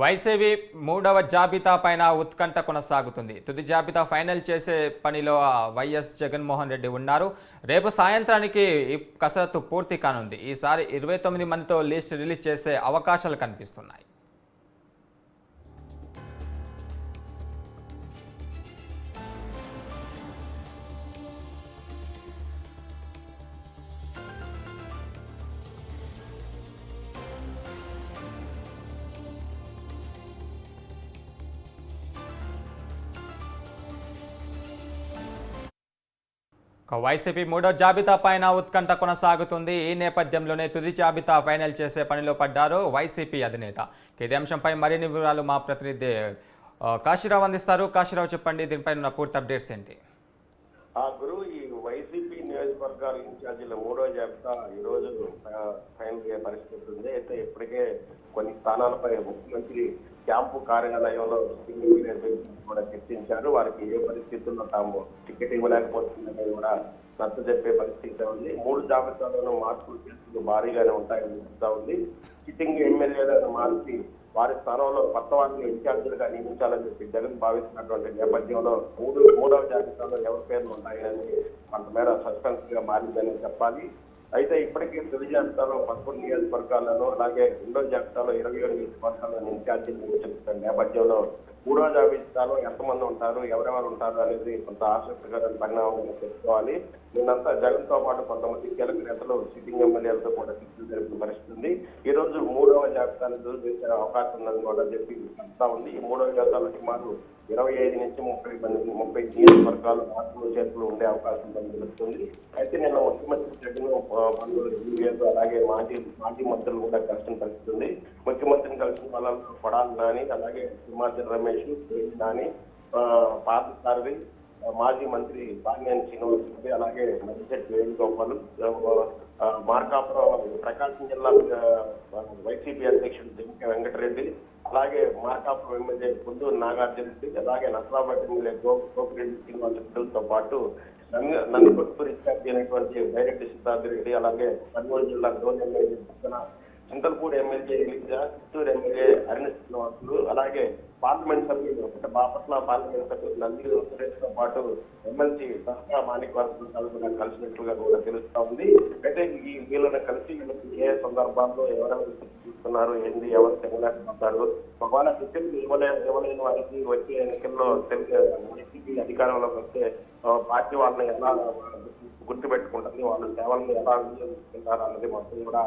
YCP మూడవ జాబితా పైన ఉత్కంఠ కొనసాగుతుంది. తుది జాబితా ఫైనల్ చేసే పనిలో వైఎస్ జగన్మోహన్ రెడ్డి ఉన్నారు. రేపు సాయంత్రానికి ఈ కసరత్తు పూర్తి కానుంది. ఈసారి ఇరవై తొమ్మిది మందితో లిస్ట్ రిలీజ్ చేసే అవకాశాలు కనిపిస్తున్నాయి. వైసీపీ మూడో జాబితా పైన ఉత్కంఠ కొనసాగుతుంది. ఈ నేపథ్యంలోనే తుది జాబితా ఫైనల్ చేసే పనిలో పడ్డారు వైసీపీ అధినేత. ఇక ఇదే అంశంపై మరిన్ని వివరాలు మా ప్రతినిధి కాశీరావు అందిస్తారు. కాశీరావు చెప్పండి దీనిపైన ఉన్న పూర్తి అప్డేట్స్ ఏంటి? గురువు నియోజకవర్గాల ఇన్ఛార్జీల మూడో జాబితా ఈ రోజు ఫైనల్ అయ్యే పరిస్థితి ఉంది. అయితే ఇప్పటికే కొన్ని స్థానాలపై ముఖ్యమంత్రి క్యాంపు కార్యాలయంలో కూడా చర్చించారు. వారికి ఏ పరిస్థితుల్లో తాము టికెట్ ఇవ్వలేకపోతుందని కూడా నచ్చ చెప్పే పరిస్థితి ఉంది. మూడు జాబితాలను మార్పులు చేస్తూ భారీగానే ఉంటాయని చెప్తా ఉంది. సిట్టింగ్ ఎమ్మెల్యేలను మార్చి వారి స్థానంలో కొత్త వారిని ఇన్ఛార్జీలుగా నియమించాలని చెప్పి జగన్ భావిస్తున్నటువంటి నేపథ్యంలో మూడు మూడవ జాబితాలో ఎవరి పేర్లు ఉన్నాయని కొంతమేర సస్పెన్స్గా మారిందని చెప్పాలి. అయితే ఇప్పటికీ తొలి జాబితాలో పదకొండు నియోజకవర్గాలలో అలాగే రెండో జాబితాలో ఇరవై ఏడు నియోజకవర్గాల్లో ఇన్ఛార్జీలు చెప్తున్న నేపథ్యంలో మూడో జాబితాలో ఎంతమంది ఉంటారు ఎవరెవరు ఉంటారు అనేది కొంత ఆసక్తికరమైన పరిణామం తెలుసుకోవాలి నిన్నంతా జగన్తో పాటు కొంతమంది కీలక నేతలు సిట్టింగ్ ఎమ్మెల్యేలతో కూడా చర్చలు జరిపిన పరిస్థితి ఉంది. ఈ రోజు మూడవ జాబితాను రుజువు చేసే అవకాశం ఉందని కూడా చెప్పి చెప్తా ఉంది. ఈ మూడవ జాబితాలో సుమారు ఇరవై ఐదు నుంచి ముప్పై మంది ముప్పై నియోజకవర్గాలు మార్పులు చేతులు ఉండే అవకాశం ఉందని తెలుస్తుంది అయితే నిన్న బంధువులు అలాగే మాజీ మాజీ మంత్రులు కూడా కలిసిన పరిస్థితి ఉంది. ముఖ్యమంత్రిని కలిసిన వాళ్ళు పడాలి నాని అలాగే సింహాచల్ రమేష్ సురేష్ నాని ఆ, మాజీ మంత్రి బాలినేని శ్రీనివాసరెడ్డి అలాగే మధ్యశెట్టి వేణుగోపాల్ మార్కాపురం ప్రకాశం జిల్లా వైసీపీ అధ్యక్షుడు దింక వెంకటరెడ్డి అలాగే మార్కాపురం ఎమ్మెల్యే పొందూరు నాగార్జున రెడ్డి అలాగే నసరాబాద్ ఎమ్మెల్యే గో గోపిరెడ్డి శ్రీనివాసరెడ్డిలతో పాటు నంది- ఇన్ఛార్జి అయినటువంటి డైరెక్ట్ సిద్ధార్థ రెడ్డి అలాగే కర్నూలు జిల్లా Dhone MLA Chintalapudi MLA Eliza Chittoor MLA Aruna Srinivasulu అలాగే పార్లమెంట్ సభ్యులు అంటే బాపట్ల పార్లమెంట్ సభ్యులు నంది సురేష్తో పాటు ఎమ్మెల్సీ సహా మాణిక్ వర్గాలు కూడా కలిసినట్లుగా కూడా తెలుస్తా ఉంది. అయితే ఈ వీళ్ళని కలిసి వీళ్ళకి ఏ సందర్భాల్లో ఎవరెవరు చూస్తున్నారు ఏంది ఎవరు తెగలేకపోతారు ఒకవేళ టికెట్ ఇవ్వలే ఇవ్వలేని వారికి వచ్చే ఎన్నికల్లో తెలుగు వైసీపీ అధికారంలోకి వస్తే పార్టీ వాళ్ళని ఎలా గుర్తు పెట్టుకుంటుంది వాళ్ళ సేవలను ఎలా వినియోగించుకుంటారు అన్నది మొత్తం కూడా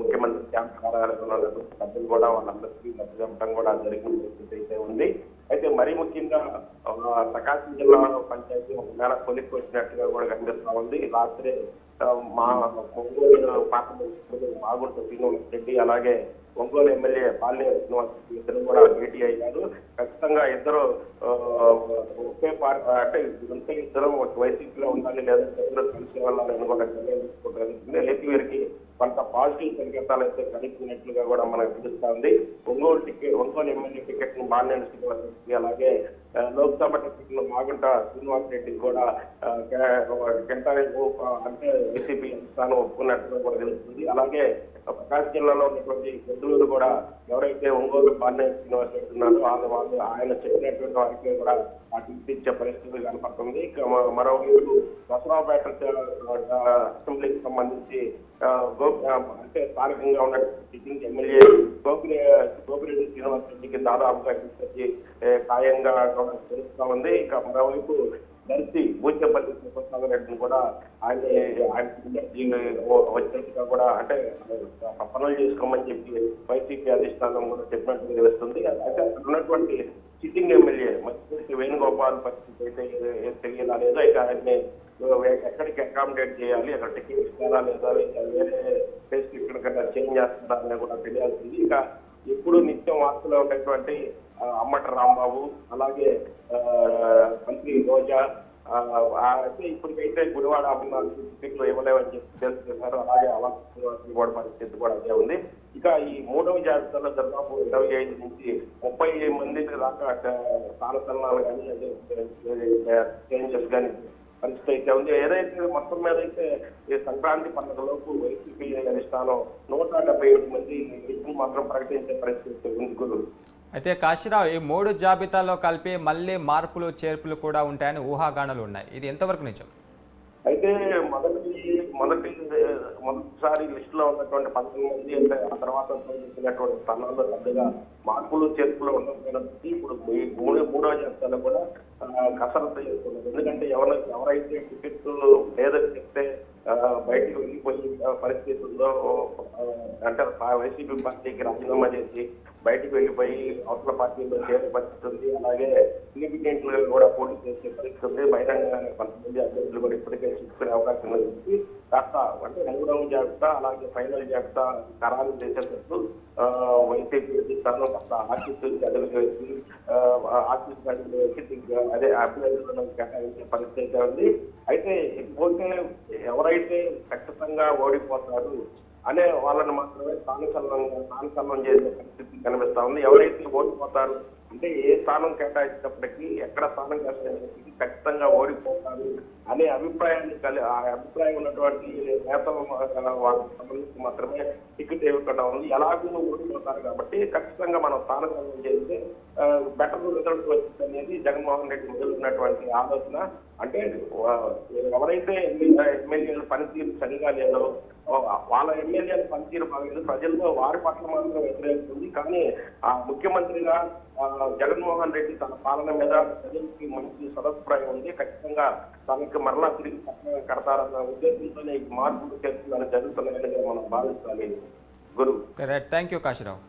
ముఖ్యమంత్రి క్యాంప్ కార్యాలయంలో ఉన్నటువంటి సభ్యులు కూడా వాళ్ళందరికీ మద్దతు చెప్పడం కూడా జరిగిన పరిస్థితి అయితే ఉంది. అయితే మరీ ముఖ్యంగా ప్రకాశం జిల్లా పంచాయతీ ఒక మేర కొలిక్కి వచ్చినట్టుగా కూడా కనిపిస్తా ఉంది. రాత్రి మా ఒంగోలు పార్లమెంట్ బాగుంటుంది శ్రీనివాస్ రెడ్డి అలాగే ఒంగోలు ఎమ్మెల్యే బాల్య శ్రీనివాస్ రెడ్డి ఇద్దరు కూడా భేటీ అయ్యారు. ఖచ్చితంగా ఇద్దరు ఆ, ఒకే పార్టీ అంటే ఇదంతా ఇద్దరు ఒక వైసీపీలో ఉండాలి లేదంటే ఇద్దరు కలిసి వెళ్ళాలని కూడా నిర్ణయం తీసుకుంటారు. లేకపోతే కొంత పాజిటివ్ సంకేతాలు అయితే కనిపించినట్లుగా కూడా మనకు తెలుస్తుంది. ఒంగోలు టికెట్ ఒంగోలు ఎమ్మెల్యే టికెట్ను బాలినేని శ్రీనివాస్ రెడ్డి అలాగే లోక్సభ టికెట్ను మాగుంట శ్రీనివాస్ రెడ్డి కూడా ఆ, అంటే వైసీపీ స్థానం ఒప్పుకున్నట్లుగా కూడా తెలుస్తుంది. అలాగే ప్రకాశం జిల్లాలో ఉన్నటువంటి బంధువులు కూడా ఎవరైతే ఒంగోలు బాలినేని శ్రీనివాస్ రెడ్డి ఉన్నారో వాళ్ళు వాళ్ళు ఆయన చెప్పినటువంటి వారికి కూడా ఆ పరిస్థితి కనపడుతుంది. ఇక మరోవైపు దసరాపేట అసెంబ్లీకి సంబంధించి అంటే స్థానికంగా ఉన్న సిట్టింగ్ ఎమ్మెల్యే గోపిరె గోపిరెడ్డి శ్రీనివాస్ రెడ్డికి దాదాపుగా ఖాయంగా తెలుస్తా ఉంది. ఇక మరోవైపు దర్శి బూచేపల్లి ప్రసాద్ రెడ్డిని కూడా ఆయన ఆయన వచ్చినట్టుగా కూడా అంటే పనులు చేసుకోమని చెప్పి వైసీపీ అధిష్టానం కూడా చెప్పినట్టు తెలుస్తుంది. అయితే అక్కడ ఉన్నటువంటి సిట్టింగ్ ఎమ్మెల్యే మధ్యవర్తి వేణుగోపాల్ పరిస్థితి అయితే తెలియదా లేదా? ఇక ఆయన్ని ఎక్కడికి అకామిడేట్ చేయాలి? అక్కడ టికెట్ ఇస్తారా లేదా? వేరే ప్లేస్ ఇక్కడ చేంజ్ చేస్తున్నారని కూడా తెలియాల్సింది. ఇక ఎప్పుడు నిత్యం వార్తలో ఉన్నటువంటి అమ్మట రాంబాబు అలాగే మంత్రి రోజా అయితే ఇప్పటికైతే గుడివాడ అభిమానులు టికెట్లు ఇవ్వలేవని చెప్పి తెలుసుకున్నారు అలాగే అవార్డు కూడా పరిస్థితి కూడా అదే ఉంది. ఇక ఈ మూడవ జాబితాలో దాదాపు ఇరవై ఐదు నుంచి ముప్పై మంది దాకా స్థానచలనాలు కానీ అదే చేంజెస్ కానీ పరిస్థితి అయితే ఉంది. ఏదైతే మొత్తం మీద అయితే ఈ సంక్రాంతి పండుగలోపు వైసీపీ అధిష్టానం నూట డెబ్బై ఏడు మంది మాత్రం ప్రకటించే పరిస్థితి ఉంది. గురు అయితే కాశీరావు ఈ మూడు జాబితాలో కలిపి మళ్ళీ మార్పులు చేర్పులు కూడా ఉంటాయని ఊహాగానాలు ఉన్నాయి. ఇది ఎంతవరకు నిజం? అయితే మొదటి మొదటి మొదటిసారి లిస్ట్లో ఉన్నటువంటి పదకొండు మంది అంటే ఆ తర్వాత పొందుతున్నటువంటి స్థానాల్లో పెద్దగా మార్పులు చేర్పులు ఉండకపోయినప్పటికీ ఇప్పుడు ఈ మూడో మూడో జాబితాలో కూడా కసరత్తు చేస్తున్నారు. ఎందుకంటే ఎవరు ఎవరైతే టికెట్లు లేదని చెప్తే బయటికి వెళ్ళిపోయి పరిస్థితుల్లో అంటే వైసీపీ పార్టీకి రాజీనామా చేసి బయటికి వెళ్ళిపోయి అవతల పార్టీలో చేరే పరిస్థితి ఉంది. అలాగే ఇండిపెండెంట్ కూడా పోటీ చేసే పరిస్థితి ఉంది. బహిరంగ కొంతమంది అభ్యర్థులు కూడా ఇప్పటికే చూసుకునే అవకాశం ఉంది. కాస్త అంటే మూడవ జాబితా అలాగే ఫైనల్ జాబితా ఖరారు చేసేటప్పుడు వైసీపీ అధిష్టానం కాస్త ఆర్టీసీ అడుగులు వేసి ఆర్టీసీ అడుగులు వేసి అదే అభ్యర్థులను కేటాయించే పరిస్థితి అయితే ఉంది. అయితే పోతే ఎవరైతే ఖచ్చితంగా ఓడిపోతారు అనే వాళ్ళని మాత్రమే స్థానికల్లంగా స్థానికల్లం చేసే పరిస్థితి కనిపిస్తా ఉంది. ఎవరైతే ఓడిపోతారు అంటే ఏ స్థానం కేటాయించినప్పటికీ ఎక్కడ స్థానం కేటాయించినప్పటికీ ఖచ్చితంగా ఓడిపోతారు అనే అభిప్రాయాన్ని కలి ఆ అభిప్రాయం ఉన్నటువంటి నేతలు వాళ్ళకి సంబంధించి మాత్రమే టికెట్ ఇవ్వకుండా ఉంది. ఎలాగూ ఓడిపోతారు కాబట్టి ఖచ్చితంగా మనం స్థానకల్లం చేస్తే బెటర్ రిజల్ట్ వచ్చింది అనేది జగన్మోహన్ రెడ్డి మొదలున్నటువంటి ఆలోచన. అంటే ఎవరైతే ఎమ్మెల్యేల పనితీరు సరిగా లేదో వాళ్ళ ఎమ్మెల్యేల పనితీరు బాగలేదు ప్రజల్లో వారి పట్ల మాత్రం వ్యతిరేకిస్తుంది ఉంది. కానీ ఆ ముఖ్యమంత్రిగా ఆ, జగన్మోహన్ రెడ్డి తన పాలన మీద ప్రజలకి మంచి సదభిప్రాయం ఉంది. ఖచ్చితంగా తనకి మరలా తిరిగి పట్టణం కడతారన్న ఉద్దేశంతోనే ఈ మార్పులు చేస్తున్న జరుగుతున్నాయని మనం భావిస్తాలి గురువు థ్యాంక్ యూ కాశీరావు.